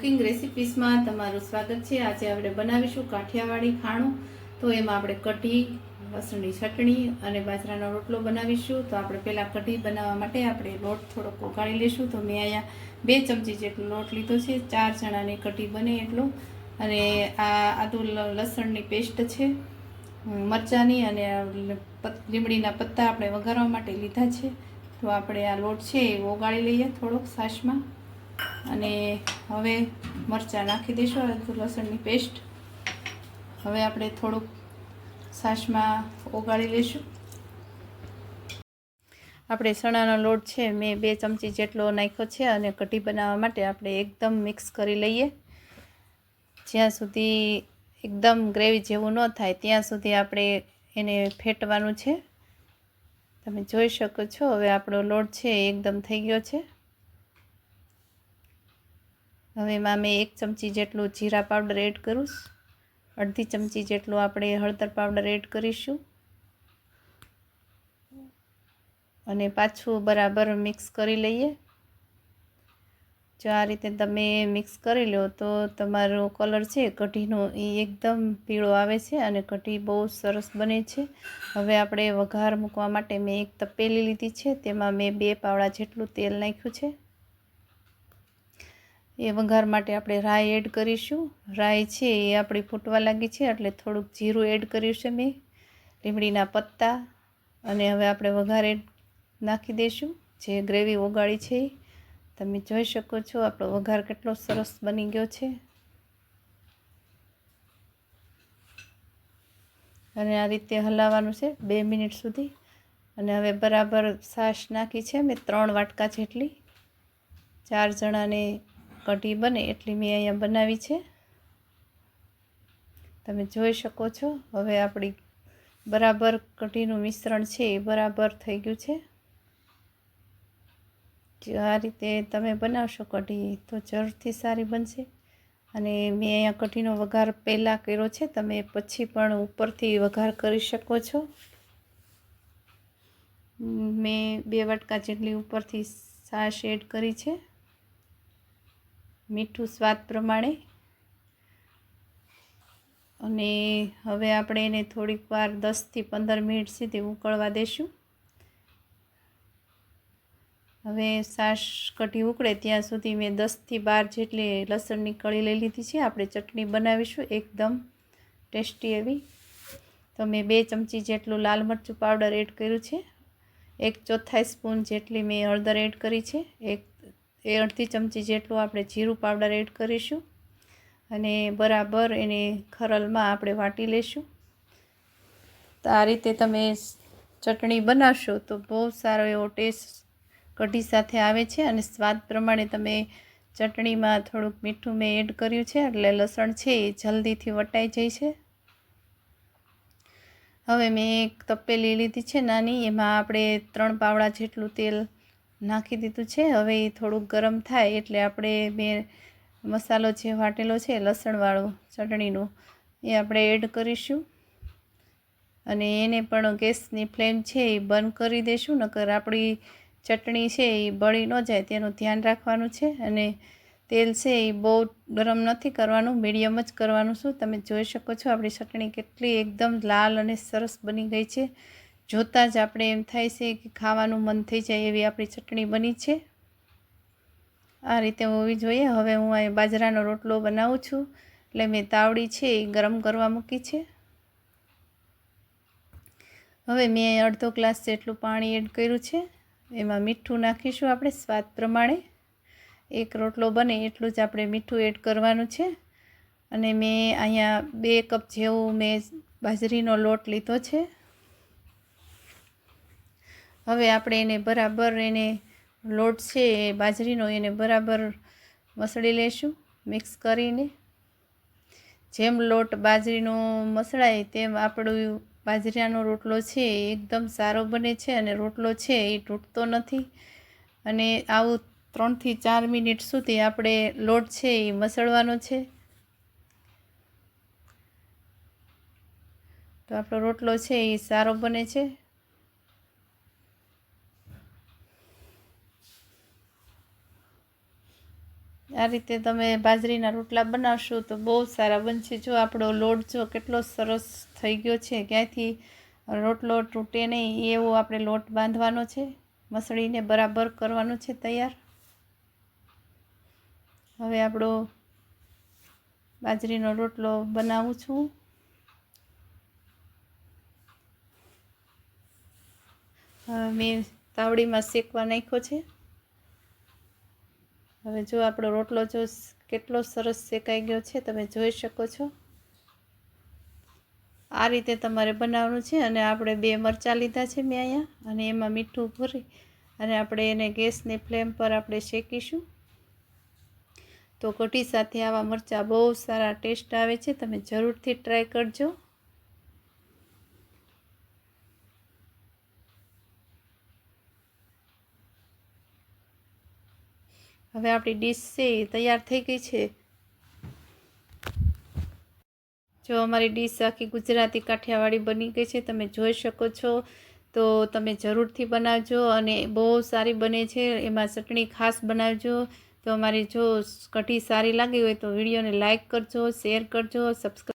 રેસિપીસમાં તમારું સ્વાગત છે. આજે આપણે બનાવીશું કાઠિયાવાડી ખાણું. તો એમાં આપણે કઢી, લસણની ચટણી અને બાજરાનો રોટલો બનાવીશું. તો આપણે પહેલાં કઢી બનાવવા માટે આપણે લોટ થોડોક ઉગાડી લઈશું. તો મેં અહીંયા બે ચમચી જેટલો લોટ લીધો છે. ચાર ચણાની કઢી બને એટલો. અને આ આદુ લસણની પેસ્ટ છે. મરચાંની અને લીમડીના પત્તા આપણે વઘારવા માટે લીધા છે. તો આપણે આ લોટ છે એ ઓગાળી લઈએ થોડોક છાશમાં અને હવે મરચાં નાખી દઈશું આદુ લસણની પેસ્ટ. હવે આપણે થોડુંક છાશમાં ઓગાળી લઈશું. આપણે ચણાનો લોટ છે, મેં બે ચમચી જેટલો નાખ્યો છે અને કઢી બનાવવા માટે આપણે એકદમ મિક્સ કરી લઈએ. જ્યાં સુધી એકદમ ગ્રેવી જેવું ન થાય, ત્યાં સુધી આપણે એને ફેટવાનું છે. તમે જોઈ શકો છો, હવે આપણો લોટ છે એકદમ થઈ ગયો છે. હવે એમાં મેં એક ચમચી જેટલું જીરા પાવડર એડ કરું અડધી ચમચી જેટલું આપણે હળદર પાવડર એડ કરીશું. અને પાછું બરાબર મિક્સ કરી લઈએ. જો આ રીતે તમે મિક્સ કરી લો તો તમારો કલર છે કઢીનો એ એકદમ પીળો આવે છે અને કઢી બહુ સરસ બને છે. હવે આપણે વઘાર મૂકવા માટે મેં એક તપેલી લીધી છે. તેમાં મેં બે પાવડા જેટલું તેલ નાખ્યું છે. એ વઘાર માટે આપણે રાઈ એડ કરીશું. રાઈ છે એ આપણી ફૂટવા લાગી છે, એટલે થોડુંક જીરું એડ કર્યું છે મેં. લીમડીના પત્તા અને હવે આપણે વઘાર એડ નાખી દઈશું. જે ગ્રેવી ઓગાળી છે તમે જોઈ શકો છો આપણો વઘાર કેટલો સરસ બની ગયો છે. અને આ રીતે હલાવવાનું છે બે મિનિટ સુધી. અને હવે બરાબર છાશ નાખી છે મેં ત્રણ વાટકા જેટલી. ચાર જણાને કઢી બને એટલી મેં અહીંયા બનાવી છે. તમે જોઈ શકો છો, હવે આપણી બરાબર કઢીનું મિશ્રણ છે એ બરાબર થઈ ગયું છે. આ રીતે તમે બનાવશો કઢી તો જરૂરથી સારી બનશે. અને મેં અહીંયા કઢીનો વઘાર પહેલાં કર્યો છે, તમે પછી પણ ઉપરથી વઘાર કરી શકો છો. મેં બે વાટકા જેટલી ઉપરથી છાશ એડ કરી છે. મીઠું સ્વાદ પ્રમાણે. અને હવે આપણે એને થોડીક વાર દસથી પંદર મિનિટ સુધી ઉકળવા દઈશું હવે સાસ કઢી ઉકળે ત્યાં સુધી મેં દસથી બાર જેટલી લસણની કળી લઈ લીધી છે. આપણે ચટણી બનાવીશું એકદમ ટેસ્ટી એવી. તો મેં બે ચમચી જેટલું લાલ મરચું પાવડર એડ કર્યું છે. એક ચોથાઈ સ્પૂન જેટલી મેં હળદર એડ કરી છે. એક એ અડધી ચમચી જેટલું આપણે જીરું પાવડર એડ કરીશું અને બરાબર એને ખરલમાં આપણે વાટી લઈશું તો આ રીતે તમે ચટણી બનાવશો તો બહુ સારો એવો ટેસ્ટ કઢી સાથે આવે છે અને સ્વાદ પ્રમાણે તમે ચટણીમાં થોડુંક મીઠું મેં એડ કર્યું છે એટલે લસણ છે એ જલ્દીથી વટાઈ જાય છે. હવે મેં એક તપેલી લીધી છે નાની, એમાં આપણે ત્રણ પાવડા જેટલું તેલ નાખી દીધું છે. હવે એ થોડુંક ગરમ થાય એટલે આપણે મેં મસાલો જે વાટેલો છે, લસણવાળો ચટણીનો, એ આપણે એડ કરીશું. અને એને પણ ગેસની ફ્લેમ છે એ બંધ કરી દઈશું નકર આપણી ચટણી છે એ બળી ન જાય તેનું ધ્યાન રાખવાનું છે. અને તેલ છે એ બહુ ગરમ નથી કરવાનું, મીડિયમ જ કરવાનું છું. તમે જોઈ શકો છો આપણી ચટણી કેટલી એકદમ લાલ અને સરસ બની ગઈ છે. જોતાં જ આપણે એમ થાય છે કે ખાવાનું મન થઈ જાય એવી આપણી ચટણી બની છે. આ રીતે હોવી જોઈએ. હવે હું અહીં બાજરાનો રોટલો બનાવું છું. એટલે મેં તાવડી છે એ ગરમ કરવા મૂકી છે. હવે મેં અડધો ગ્લાસ જેટલું પાણી એડ કર્યું છે. એમાં મીઠું નાખીશું આપણે સ્વાદ પ્રમાણે. એક રોટલો બને એટલું જ આપણે મીઠું એડ કરવાનું છે. અને મેં અહીંયા બે કપ જેવું મેં બાજરીનો લોટ લીધો છે. હવે આપણે એને બરાબર એને લોટ છે એ બાજરીનો એને બરાબર મસળી લેશું, મિક્સ કરીને. જેમ લોટ બાજરીનો મસળાય તેમ આપણું બાજરાનો રોટલો છે એ એકદમ સારો બને છે અને રોટલો છે એ તૂટતો નથી. અને આવું ત્રણથી ચાર મિનિટ સુધી આપણે લોટ છે એ મસળવાનો છે. તો આપણો રોટલો છે એ સારો બને છે. આ રીતે તમે બાજરીના રોટલા બનાવશો તો બહુ સારા બનશે. જો આપણો લોટ જો કેટલો સરસ થઈ ગયો છે, ક્યાંયથી રોટલો તૂટે નહીં, એવો આપણે લોટ બાંધવાનો છે, મસળીને બરાબર કરવાનો છે તૈયાર. હવે આપણો બાજરીનો રોટલો બનાવું છું. મેં તાવડીમાં શેકવા નાખ્યો છે. હવે જો આપણો રોટલો જો કેટલો સરસ શેકાઈ ગયો છે, તમે જોઈ શકો છો. આ રીતે તમારે બનાવવાનું છે અને આપણે બે મરચાં લીધા છે મેં અહીંયા અને એમાં મીઠું ભરી અને આપણે એને ગેસની ફ્લેમ પર આપણે શેકીશું. તો કઢી સાથે આવા મરચાં બહુ સારા ટેસ્ટ આવે છે, તમે જરૂરથી ટ્રાય કરજો. હવે આપણી ડીશ છે એ તૈયાર થઈ ગઈ છે. જો અમારી ડીશ આખી ગુજરાતી કાઠિયાવાડી બની ગઈ છે, તમે જોઈ શકો છો. તો તમે જરૂરથી બનાવજો અને બહુ સારી બને છે, એમાં ચટણી ખાસ બનાવજો. તો અમારી જો કઢી સારી લાગી હોય તો વિડીયોને લાઇક કરજો, શેર કરજો સબસ્ક્રાઈબ